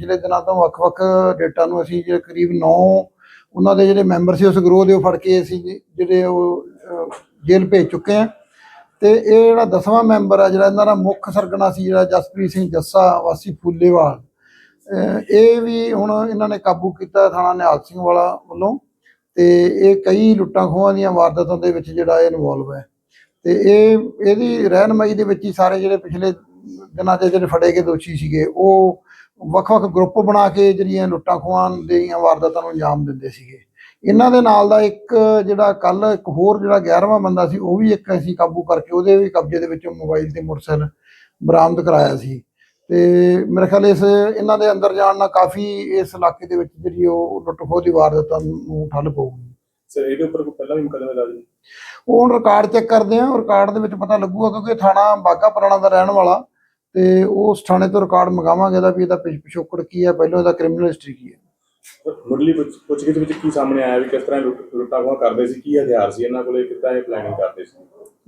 ਪਿਛਲੇ ਦਿਨਾਂ ਤੋਂ ਵੱਖ-ਵੱਖ ਡੇਟਾ ਨੂੰ ਅਸੀਂ ਜਿਹੜੇ ਕਰੀਬ 9 ਉਹਨਾਂ ਦੇ ਜਿਹੜੇ ਮੈਂਬਰ ਸੀ ਉਸ ਗਰੋਹ ਦੇ ਉਹ ਫੜ ਕੇ ਅਸੀਂ ਜਿਹੜੇ ਉਹ ਜੇਲ੍ਹ ਭੇਜ ਚੁੱਕੇ ਆ ਤੇ ਇਹ ਜਿਹੜਾ ਦਸਵਾਂ ਮੈਂਬਰ ਆ, ਜਿਹੜਾ ਇਹਨਾਂ ਦਾ ਮੁੱਖ ਸਰਗਣਾ ਸੀ, ਜਿਹੜਾ ਜਸਪ੍ਰੀਤ ਸਿੰਘ ਜੱਸਾ, ਵਾਸੀ ਫੁੱਲੇਵਾਲ ਇਹ ਵੀ ਹੁਣ ਇਹਨਾਂ ਨੇ ਕਾਬੂ ਕੀਤਾ ਥਾਣਾ ਨਿਹਾਲ ਸਿੰਘ ਵਾਲਾ ਵੱਲੋਂ। ਤੇ ਇਹ ਕਈ ਲੁੱਟਾਂ ਖੋਹਾਂ ਦੀਆਂ ਵਾਰਦਾਤਾਂ ਦੇ ਵਿੱਚ ਜਿਹੜਾ ਇਹ ਇਨਵੋਲਵ ਹੈ। ਤੇ ਇਹ, ਇਹਦੀ ਰਹਿਨਮਾਈ ਦੇ ਵਿੱਚ ਹੀ ਸਾਰੇ ਜਿਹੜੇ ਪਿਛਲੇ ਦਿਨਾਂ 'ਚ ਜਿਹੜੇ ਫੜੇ ਗਏ ਦੋਸ਼ੀ ਸੀਗੇ ਉਹ ਵੱਖ-ਵੱਖ ਗਰੁੱਪ ਬਣਾ ਕੇ ਜਿਹੜੀਆਂ ਲੁੱਟਾਂ ਖੋਹਾਂ ਦੀਆਂ ਵਾਰਦਾਤਾਂ ਨੂੰ ਅੰਜਾਮ ਦਿੰਦੇ ਸੀਗੇ। ਇਹਨਾਂ ਦੇ ਨਾਲ ਦਾ ਇੱਕ ਜਿਹੜਾ ਕੱਲ ਇੱਕ ਹੋਰ ਜਿਹੜਾ 11ਵਾਂ ਬੰਦਾ ਸੀ ਉਹ ਵੀ ਇੱਕ ਅਸੀਂ ਕਾਬੂ ਕਰਕੇ ਉਹਦੇ ਵੀ ਕਬਜ਼ੇ ਦੇ ਵਿੱਚੋਂ ਮੋਬਾਈਲ ਤੇ ਮੋਟਰਸਾਈਕਲ ਬਰਾਮਦ ਕਰਾਇਆ ਸੀ। ਤੇ ਮੇਰੇ ਖਿਆਲ ਇਸ ਇਹਨਾਂ ਦੇ ਅੰਦਰ ਜਾਣ ਨਾਲ ਕਾਫੀ ਇਸ ਇਲਾਕੇ ਦੇ ਵਿੱਚ ਜਿਹੜੀ ਉਹ ਲੁੱਟ ਖੋਹ ਦੀ ਵਾਰਦਾਤਾਂ ਨੂੰ ਠੱਲ ਪਊਗੀ। ਸਰ ਇਹਦੇ ਉੱਪਰ ਕੋਈ ਪਹਿਲਾਂ ਵੀ ਮੁਕੱਦਮੇ ਦਰਜ ਉਹ ਹੁਣ ਰਿਕਾਰਡ ਚੈੱਕ ਕਰਦੇ ਆ ਰਿਕਾਰਡ ਦੇ ਵਿੱਚ ਪਤਾ ਲੱਗੂਗਾ ਕਿਉਂਕਿ ਥਾਣਾ ਬਾਗਾ ਪੁਰਾਣਾ ਦਾ ਰਹਿਣ ਵਾਲਾ। ਤੇ ਉਸ ਥਾਣੇ ਤੋਂ ਰਿਕਾਰਡ ਮੰਗਾਵਾਂਗੇ ਇਹਦਾ ਵੀ ਇਹਦਾ ਪਿਛ- ਪਿਛੋਕੜ ਕੀ ਹੈ ਪਹਿਲਾਂ ਇਹਦਾ ਕ੍ਰਿਮੀਨਲ ਹਿਸਟਰੀ ਕੀ ਹੈ। ਮੁੱਢਲੀ ਪੁੱਛ- ਪੁੱਛਗਿੱਛ ਵਿੱਚ ਕੀ ਸਾਹਮਣੇ ਆਇਆ ਵੀ ਕਿਸ ਤਰ੍ਹਾਂ ਲੁੱਟ- ਲੁੱਟਾਂ ਖੋਹਾਂ ਕਰਦੇ ਸੀ ਕੀ ਹਥਿਆਰ ਸੀ ਇਹਨਾਂ ਕੋਲੇ ਕਿੱਦਾਂ ਇਹ ਪਲੈਨਿੰਗ ਕਰਦੇ ਸੀ?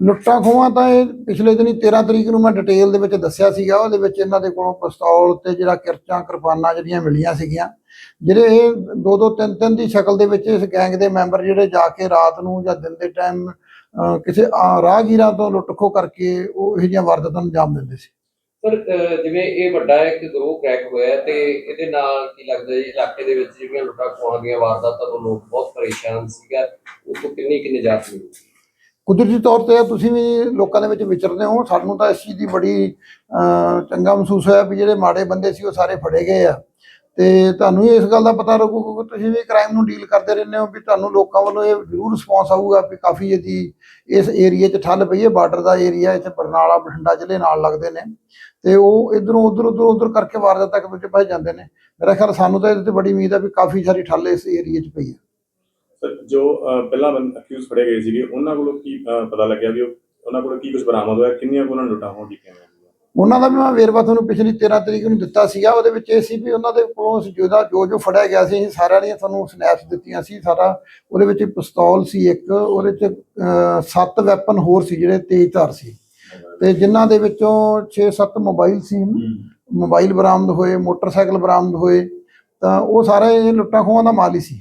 ਲੁੱਟਾਂ ਖੋਹਾਂ ਤਾਂ ਇਹ ਪਿਛਲੇ ਦਿਨੀ 13 ਤਰੀਕ ਨੂੰ ਮੈਂ ਡਿਟੇਲ ਦੇ ਵਿੱਚ ਦੱਸਿਆ ਸੀਗਾ ਉਹਦੇ ਵਿੱਚ ਇਹਨਾਂ ਦੇ ਕੋਲੋਂ ਪਿਸਤੌਲ ਤੇ ਜਿਹੜਾ ਕਿਰਚਾਂ ਕਿਰਪਾਨਾਂ ਜਿਹੜੀਆਂ ਮਿਲੀਆਂ ਸੀਗੀਆਂ ਜਿਹੜੇ ਇਹ ਦੋ ਦੋ ਤਿੰਨ ਤਿੰਨ ਦੀ ਸ਼ਕਲ ਦੇ ਵਿੱਚ ਇਸ ਗੈਂਗ ਦੇ ਮੈਂਬਰ ਜਿਹੜੇ ਜਾ ਕੇ ਰਾਤ ਨੂੰ ਜਾਂ ਦਿਨ ਦੇ ਟਾਈਮ ਕਿਸੇ ਆ- ਰਾਹਗੀਰਾਂ ਤੋਂ ਲੁੱਟ ਖੋਹ ਕਰਕੇ ਉਹ ਇਹ ਜਿਹੀਆਂ ਵਾਰਦਾਤਾਂ ਨੂੰ ਅੰਜਾਮ ਦਿੰਦੇ ਸੀ। ਸਰ ਜਿਵੇਂ ਇਹ ਵੱਡਾ ਇੱਕ ਗਰੋਹ ਕ੍ਰੈਕ ਹੋਇਆ ਤੇ ਇਹਦੇ ਨਾਲ ਕੀ ਲੱਗਦਾ ਜੀ ਇਲਾਕੇ ਦੇ ਵਿੱਚ ਜਿਹੜੀਆਂ ਲੁੱਟਾਂ ਖੋਹਾਂ ਦੀਆਂ ਵਾਰਦਾਤਾਂ ਤੋਂ ਲੋਕ ਬਹੁਤ ਪਰੇਸ਼ਾਨ ਸੀਗਾ। ਉਹ ਤੋਂ ਕਿੰਨੀ ਕਿ ਨਿਜਾਤ ਮਿਲੀ? ਕੁਦਰਤੀ ਤੌਰ ਤੇ ਤੁਸੀਂ ਵੀ ਲੋਕਾਂ ਦੇ ਵਿੱਚ ਵਿਚਰਦੇ ਹੋ। ਸਾਨੂੰ ਤਾਂ ਇਸ ਚੀਜ਼ ਦੀ ਬੜੀ ਅਹ, ਚੰਗਾ ਮਹਿਸੂਸ ਹੋਇਆ ਵੀ ਜਿਹੜੇ ਮਾੜੇ ਬੰਦੇ ਸੀ ਉਹ ਸਾਰੇ ਫੜੇ ਗਏ ਆ। ਤੇ ਤੁਹਾਨੂੰ ਵੀ ਇਸ ਗੱਲ ਦਾ ਪਤਾ ਲੱਗੂ ਕਿਉਂਕਿ ਤੁਸੀਂ ਵੀ ਕ੍ਰਾਈਮ ਨੂੰ ਡੀਲ ਕਰਦੇ ਰਹਿੰਦੇ ਹੋ ਵੀ ਤੁਹਾਨੂੰ ਲੋਕਾਂ ਵੱਲੋਂ ਇਹ ਜ਼ਰੂਰ ਰਿਸਪੌਂਸ ਆਊਗਾ ਵੀ ਕਾਫੀ ਇਹਦੀ ਇਸ ਏਰੀਏ 'ਚ ਠੱਲ ਪਈ ਹੈ ਬਾਰਡਰ ਦਾ ਏਰੀਆ ਇੱਥੇ ਬਰਨਾਲਾ, ਬਠਿੰਡਾ ਜ਼ਿਲ੍ਹੇ ਨਾਲ ਲੱਗਦੇ ਨੇ। ਤੇ ਉਹ ਇਧਰੋਂ ਉਧਰ ਉਧਰ ਉਧਰ ਕਰਕੇ ਵਾਰਦਾਤ ਤੱਕ ਵਿੱਚ ਭੱਜ ਜਾਂਦੇ ਨੇ। ਮੇਰਾ ਖਿਆਲ ਸਾਨੂੰ ਤਾਂ ਇਹਦੇ ਤੇ ਬੜੀ ਉਮੀਦ ਹੈ ਵੀ ਕਾਫੀ ਸਾਰੀ ਠੱਲ ਇਸ ਏਰੀਏ 'ਚ ਪਈ ਹੈ। ਸਰ, ਜੋ ਪਹਿਲਾਂ ਅਕਿਊਜ਼ ਫੜੇ ਗਏ ਸੀਗੇ, ਉਹਨਾਂ ਕੋਲੋਂ ਕੀ ਪਤਾ ਲੱਗਿਆ ਵੀ ਉਹਨਾਂ ਕੋਲੋਂ ਕੀ ਕੁਝ ਬਰਾਮਦ ਹੋਇਆ? ਕਿੰਨੀਆਂ ਕੁ ਲੁੱਟਾਂ ਹੋ ਕੀਤੀਆਂ ਉਹਨਾਂ ਦਾ ਵੀ ਮੈਂ ਵੇਰਵਾ ਤੁਹਾਨੂੰ ਪਿਛਲੀ 13 ਤਰੀਕ ਨੂੰ ਦਿੱਤਾ ਸੀਗਾ ਉਹਦੇ ਵਿੱਚ ਇਹ ਸੀ ਵੀ ਉਹਨਾਂ ਦੇ ਕੋਲੋਂ ਜਿਹਦਾ ਜੋ ਜੋ ਫੜਿਆ ਗਿਆ ਸੀ ਅਸੀਂ ਸਾਰਿਆਂ ਦੀਆਂ ਤੁਹਾਨੂੰ ਸਨੈਪਸ ਦਿੱਤੀਆਂ ਸੀ ਸਾਰਾ ਉਹਦੇ ਵਿੱਚ ਪਿਸਤੌਲ ਸੀ ਇੱਕ ਉਹਦੇ ਚ ਸੱਤ ਵੈਪਨ ਹੋਰ ਸੀ ਜਿਹੜੇ ਤੇਜ਼ਧਾਰ ਸੀ। ਤੇ ਜਿਨ੍ਹਾਂ ਦੇ ਵਿੱਚੋਂ 6-7 ਮੋਬਾਈਲ ਸੀ। ਮੋਬਾਈਲ ਬਰਾਮਦ ਹੋਏ ਮੋਟਰਸਾਈਕਲ ਬਰਾਮਦ ਹੋਏ ਤਾਂ ਉਹ ਸਾਰੇ ਲੁੱਟਾਂ ਖੋਹਾਂ ਦਾ ਮਾਲ ਹੀ ਸੀ।